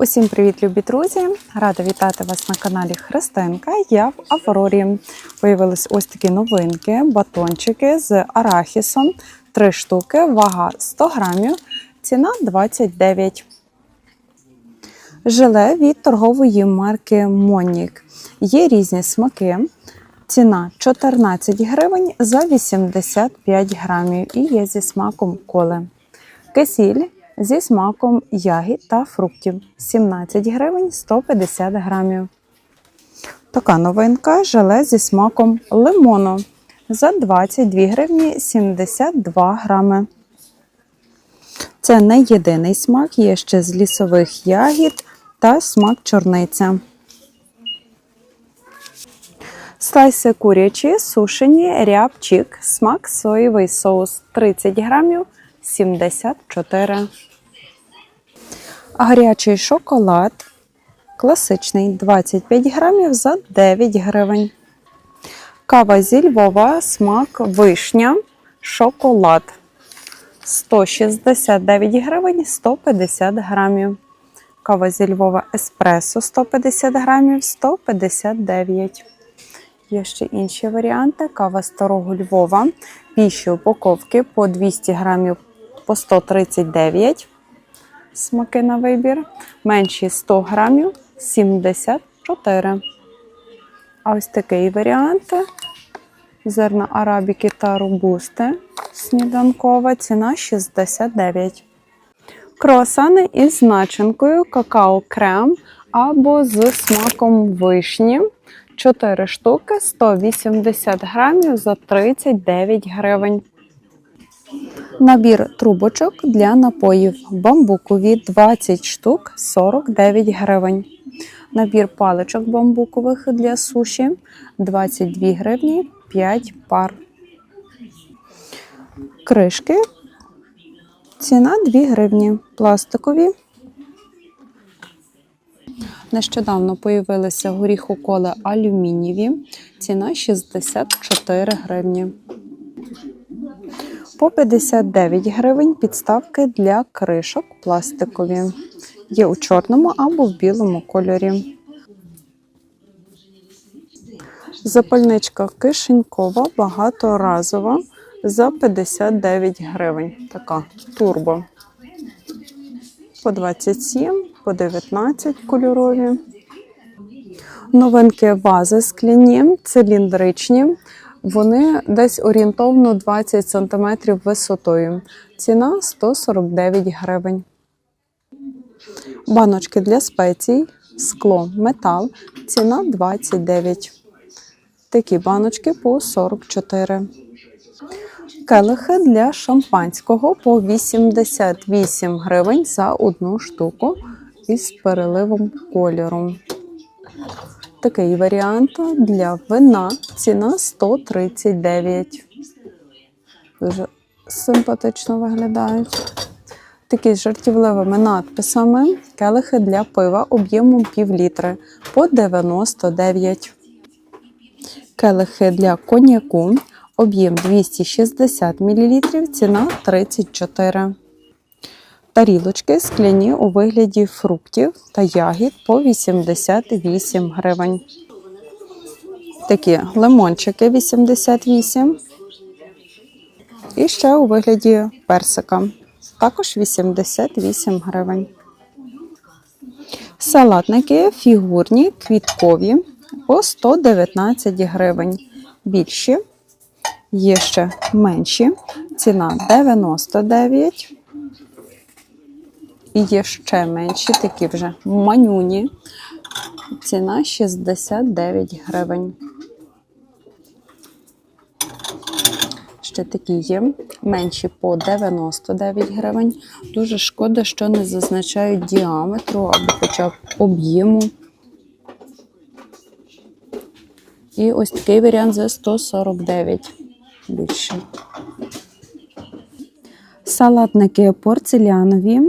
Усім привіт, любі друзі! Рада вітати вас на каналі Христинка. Я в Аврорі. Появились ось такі новинки, батончики з арахісом. Три штуки, вага 100 грамів, ціна 29. Желе від торгової марки Монік. Є різні смаки. Ціна 14 гривень за 85 грамів і є зі смаком коли. Кисіль зі смаком ягід та фруктів 17 гривень 150 грамів. Така новинка желе зі смаком лимону за 22 гривні 72 грами. Це не єдиний смак, є ще з лісових ягід та смак чорниця. Слайси курячі, сушені, рябчик, смак соєвий соус 30 грамів 74. Гарячий шоколад класичний 25 грамів за 9 гривень. Кава зі Львова, смак вишня, шоколад 169 гривень 150 грамів. Кава зі Львова еспресо 150 грамів 159. Є ще інші варіанти. Кава старого Львова. Більші упаковки по 200 грамів по 139 смаки на вибір. Менші 100 грамів 74. А ось такий варіант. Зерна арабіки та робусти. Сніданкова ціна 69. Круасани із начинкою какао-крем або з смаком вишні. 4 штуки 180 грамів за 39 гривень. Набір трубочок для напоїв бамбукові 20 штук 49 гривень. Набір паличок бамбукових для суші 22 гривні 5 пар. Кришки. Ціна 2 гривні. Пластикові. Нещодавно появилися горіхоколи алюмінієві. Ціна 64 гривні. По 59 гривень підставки для кришок пластикові. Є у чорному або в білому кольорі. Запальничка кишенькова, багаторазова за 59 гривень. Така турбо. По 27, по 19 кольорові. Новинки вази скляні, циліндричні. Вони десь орієнтовно 20 см висотою. Ціна 149 гривень. Баночки для спецій, скло, метал. Ціна 29. Такі баночки по 44. Келихи для шампанського по 88 гривень за одну штуку із переливом кольору. Такий варіант для вина ціна 139. Дуже симпатично виглядають. Такі з жартівливими надписами. Келихи для пива об'ємом пів літри по 99. Келихи для коньяку. Об'єм 260 мл, ціна 34. Тарілочки скляні у вигляді фруктів та ягід по 88 гривень. Такі лимончики 88. І ще у вигляді персика. Також 88 гривень. Салатники фігурні, квіткові по 119 гривень. Більші, є ще менші. Ціна 99. І є ще менші, такі вже манюні. Ціна 69 гривень. Ще такі є, менші по 99 гривень. Дуже шкода, що не зазначають діаметру або хоча б об'єму. І ось такий варіант за 149 більше. Салатники порцелянові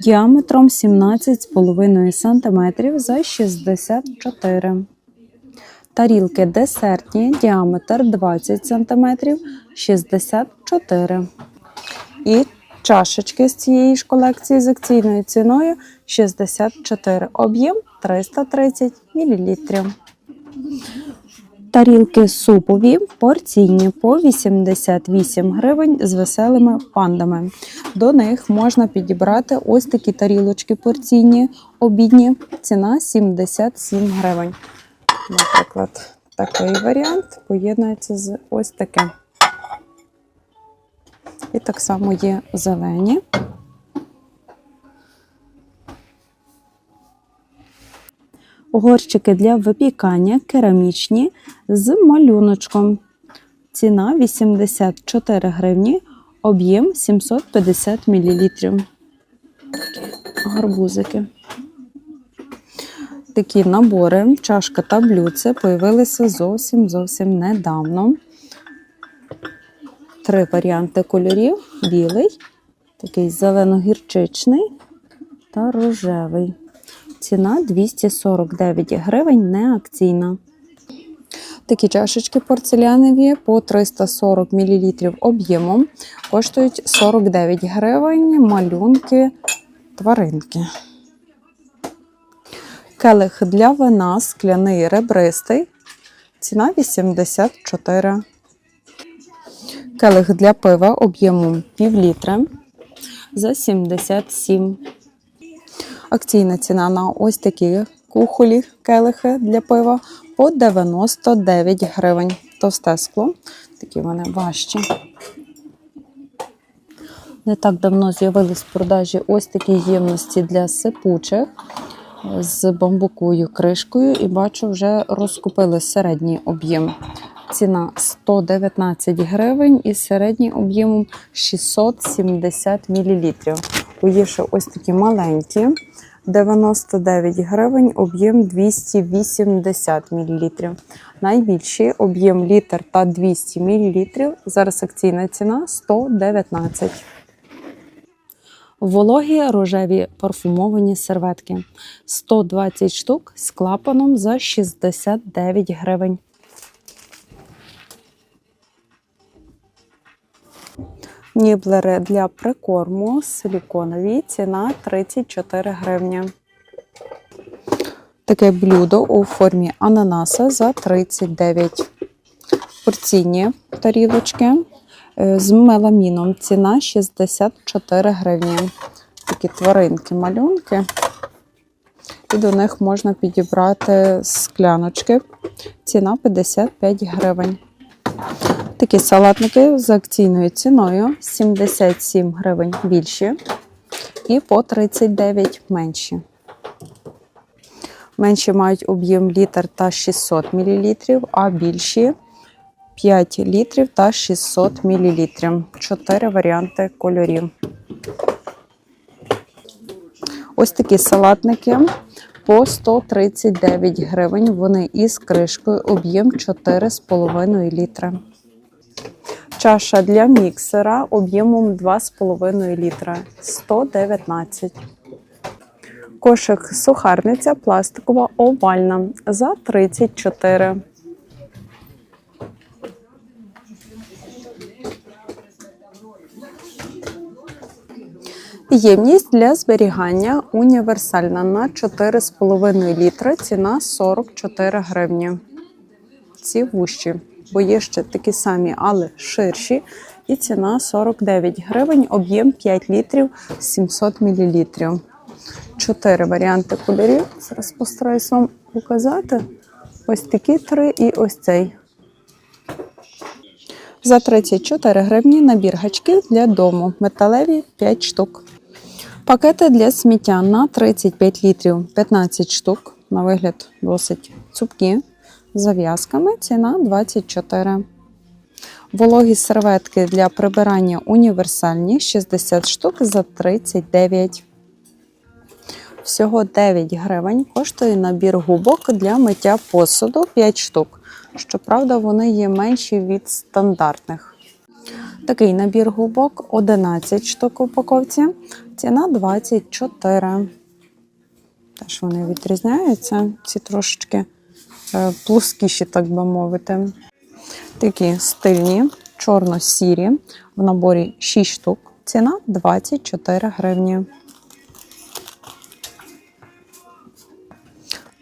діаметром 17,5 см за 64 Тарілки десертні, діаметр 20 см 64 І Чашечки з цієї ж колекції з акційною ціною 64, об'єм 330 мл. Тарілки супові, порційні по 88 гривень з веселими пандами. До них можна підібрати ось такі тарілочки порційні, обідні. Ціна 77 гривень. Наприклад, такий варіант поєднується з ось таким. І так само є зелені. Горщики для випікання керамічні з малюночком. Ціна 84 гривні, об'єм 750 мл. Гарбузики. Такі набори, чашка та блюдце появилися зовсім зовсім недавно. Три варіанти кольорів: білий, такий зелено-гірчичний та рожевий. Ціна 249 гривень, не акційна. Такі чашечки порцелянові по 340 мл об'ємом коштують 49 гривень малюнки тваринки. Келих для вина скляний ребристий. Ціна 84. Келих для пива об'ємом пів літра за 77. Акційна ціна на ось такі кухолі келихи для пива по 99 гривень. Товсте скло, такі вони важчі. Не так давно з'явились в продажі ось такі ємності для сипучих з бамбуковою кришкою, і бачу, вже розкупили середній об'єм. Ціна 119 гривень і середній об'ємом 670 мл. Є ще ось такі маленькі, 99 гривень, об'єм 280 мл. Найбільший об'єм літр та 200 мл. Зараз акційна ціна 119 Вологі рожеві парфумовані серветки 120 штук з клапаном за 69 гривень. Ніблери для прикорму силіконові. Ціна 34 гривні. Таке блюдо у формі ананаса за 39. Порційні тарілочки е, з меламіном. Ціна 64 гривні. Такі тваринки, малюнки. І до них можна підібрати скляночки. Ціна 55 гривень. Такі салатники з акційною ціною 77 гривень більші і по 39 менші. Менші мають об'єм літр та 600 мл, а більші 5 літрів та 600 мл. Чотири варіанти кольорів. Ось такі салатники по 139 гривень. Вони із кришкою, об'єм 4,5 літра. Чаша для міксера об'ємом 2,5 літра 119. Кошик сухарниця пластикова овальна за 34. Ємність для зберігання універсальна на 4,5 літра. Ціна 44 гривні. Ці вущі, бо є ще такі самі, але ширші. І ціна 49 гривень, об'єм 5 літрів 700 мл. Чотири варіанти кольорів. Зараз постараюсь вам показати. Ось такі три і ось цей. За 34 гривні набір гачків для дому. Металеві 5 штук. Пакети для сміття на 35 літрів 15 штук. На вигляд досить цупкі. З зав'язками ціна 24. Вологі серветки для прибирання універсальні 60 штук за 39. Всього 9 гривень коштує набір губок для миття посуду 5 штук. Щоправда, вони є менші від стандартних. Такий набір губок 11 штук у упаковці. Ціна 24. Теж вони відрізняються, ці трошечки е, плоскіші, так би мовити. Такі стильні, чорно-сірі. В наборі 6 штук. Ціна 24 гривні.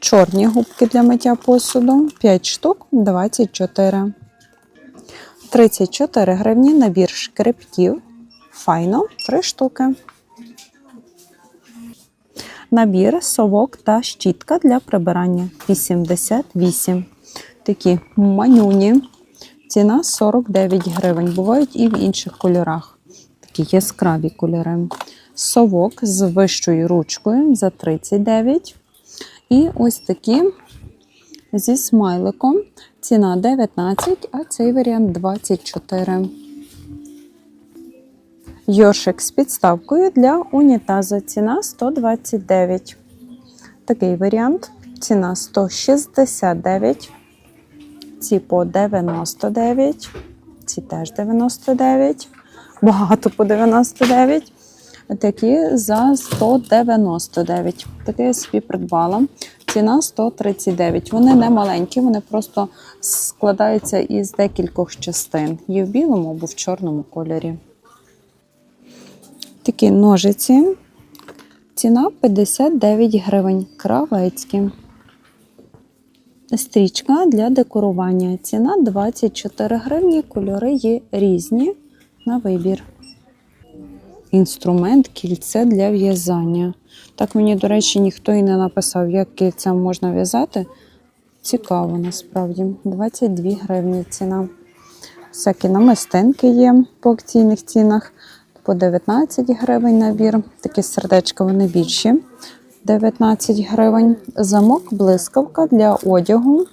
Чорні губки для миття посуду 5 штук 24. 34 гривні набір шкребків. Файно 3 штуки. Набір совок та щітка для прибирання 88. Такі манюні. Ціна 49 гривень. Бувають і в інших кольорах. Такі яскраві кольори. Совок з вищою ручкою за 39. І ось такі зі смайликом. Ціна 19, а цей варіант 24. Йоршик з підставкою для унітазу. Ціна 129. Такий варіант. Ціна 169. Ці по 99. Ці теж 99. Багато по 99. Такі за 199. Таке я собі придбала. Ціна 139. Вони не маленькі, вони просто складаються із декількох частин. Є в білому або в чорному кольорі. Такі ножиці. Ціна 59 гривень. Кравецькі. Стрічка для декорування. Ціна 24 гривні. Кольори є різні на вибір. Інструмент кільце для в'язання. Так мені, до речі, ніхто і не написав, як кільцем можна в'язати. Цікаво насправді. 22 гривні ціна. Всякі намистинки є по акційних цінах. По 19 гривень набір. Такі сердечка вони більші. 19 гривень. Замок блискавка для одягу.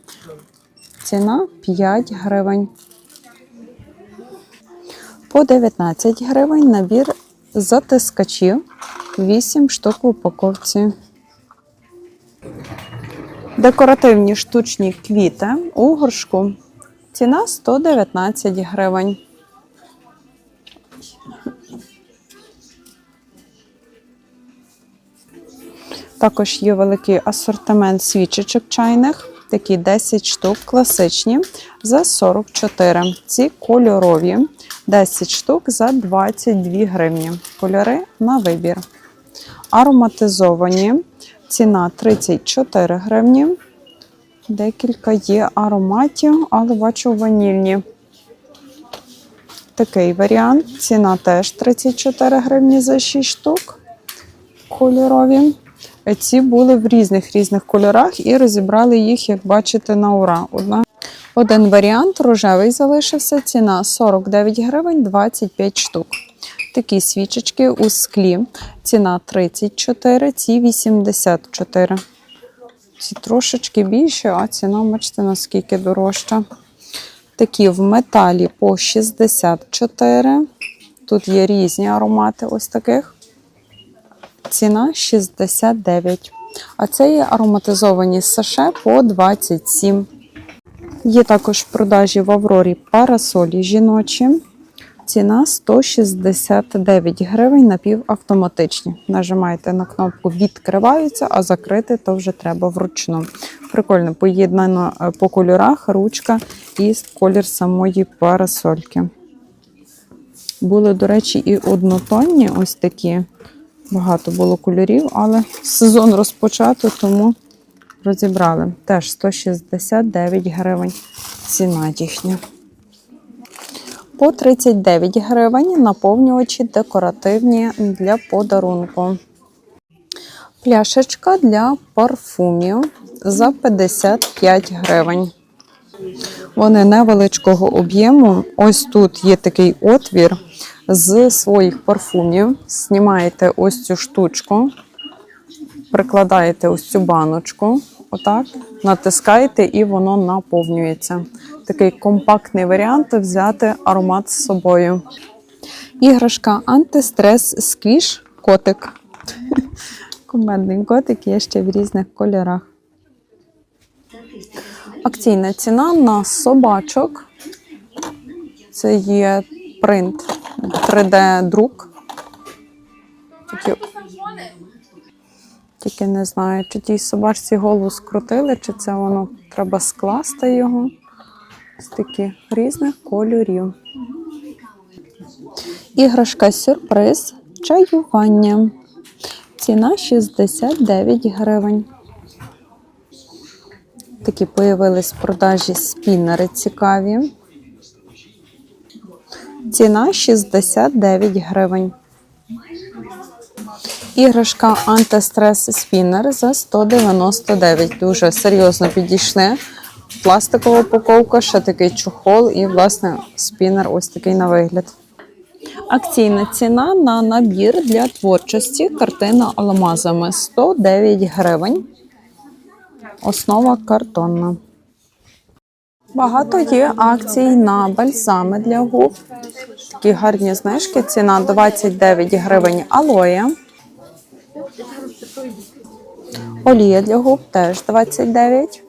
Ціна 5 гривень. По 19 гривень набір затискачів. 8 штук в упаковці. Декоративні штучні квіти у горшку. Ціна 119 гривень. Також є великий асортимент свічечок чайних, такі 10 штук класичні за 44. Ці кольорові 10 штук за 22 гривні. Кольори на вибір. Ароматизовані. Ціна 34 гривні. Декілька є ароматів, але бачу ванільні. Такий варіант. Ціна теж 34 гривні за 6 штук. Кольорові. Ці були в різних різних кольорах і розібрали їх, як бачите, на ура. Одна. Один варіант рожевий залишився. Ціна 49 гривень 25 штук. Такі свічечки у склі. Ціна 34, ці 84. Ці трошечки більше, а ціна, бачите, наскільки дорожча. Такі в металі по 64. Тут є різні аромати ось таких. Ціна 69. А це є ароматизовані саше по 27. Є також в продажі в Аврорі парасолі жіночі. Ціна 169 гривень напівавтоматичні. Нажимаєте на кнопку відкриваються, а закрити то вже треба вручну. Прикольно поєднано е, по кольорах ручка і колір самої парасольки. Були, до речі, і однотонні ось такі. Багато було кольорів, але сезон розпочато, тому розібрали. Теж 169 гривень ціна їхня. По 39 гривень наповнювачі декоративні для подарунку. Пляшечка для парфумів за 55 гривень. Вони невеличкого об'єму. Ось тут є такий отвір з своїх парфумів. Знімаєте ось цю штучку, прикладаєте ось цю баночку, отак, натискаєте і воно наповнюється. Такий компактний варіант взяти аромат з собою. Іграшка антистрес сквіш котик. Кумедний котик є ще в різних кольорах. Акційна ціна на собачок. Це є принт 3D-друк. Такі... Тільки не знаю, чи тій собачці голову скрутили, чи це воно треба скласти його. З таких різних кольорів. Іграшка сюрприз чаювання. Ціна 69 гривень. Такі появились в продажі спінери цікаві. Ціна 69 гривень. Іграшка антистрес спінер за 199. Дуже серйозно підійшли. Пластикова упаковка, ще такий чохол і, власне, спінер ось такий на вигляд. Акційна ціна на набір для творчості картина алмазами 109 гривень. Основа картонна. Багато є акцій на бальзами для губ. Такі гарні знижки. Ціна 29 гривень алоє. Олія для губ теж 29.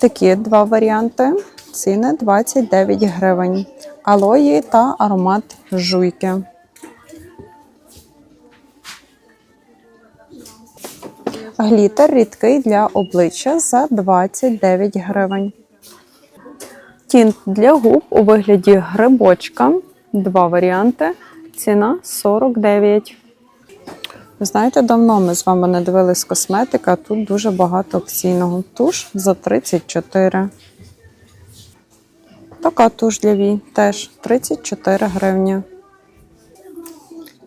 Такі два варіанти. Ціни 29 гривень. Алої та аромат жуйки. Глітер рідкий для обличчя за 29 гривень. Тінт для губ у вигляді грибочка. Два варіанти. Ціна 49. Знаєте, давно ми з вами не дивились косметика. а Тут дуже багато акційного. Туш за 34. Така туш для вій теж 34 гривні.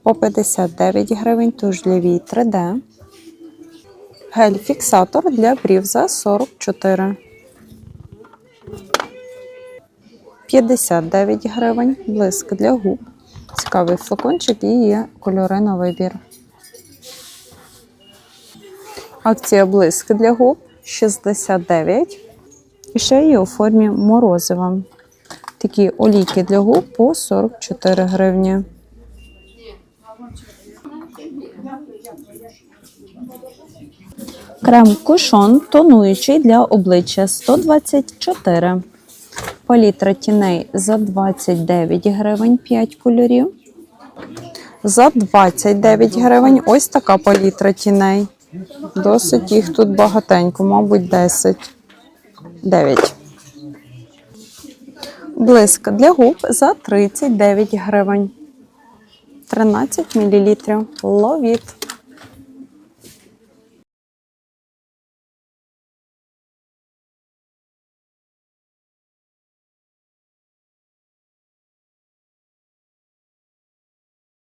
По 59 гривень туш для вій 3D. Гель-фіксатор для брів за 44. 59 гривень. Блиск для губ. Цікавий флакончик і є кольори на вибір. Акція блиск для губ 69. І ще є у формі морозива. Такі олійки для губ по 44 гривні. Крем кушон тонуючий для обличчя 124. Палітра тіней за 29 гривень 5 кольорів. За 29 гривень ось така палітра тіней. Досить їх тут багатенько, мабуть, 10. 9. Блиск для губ за 39 гривень. 13 мл. Ловіт.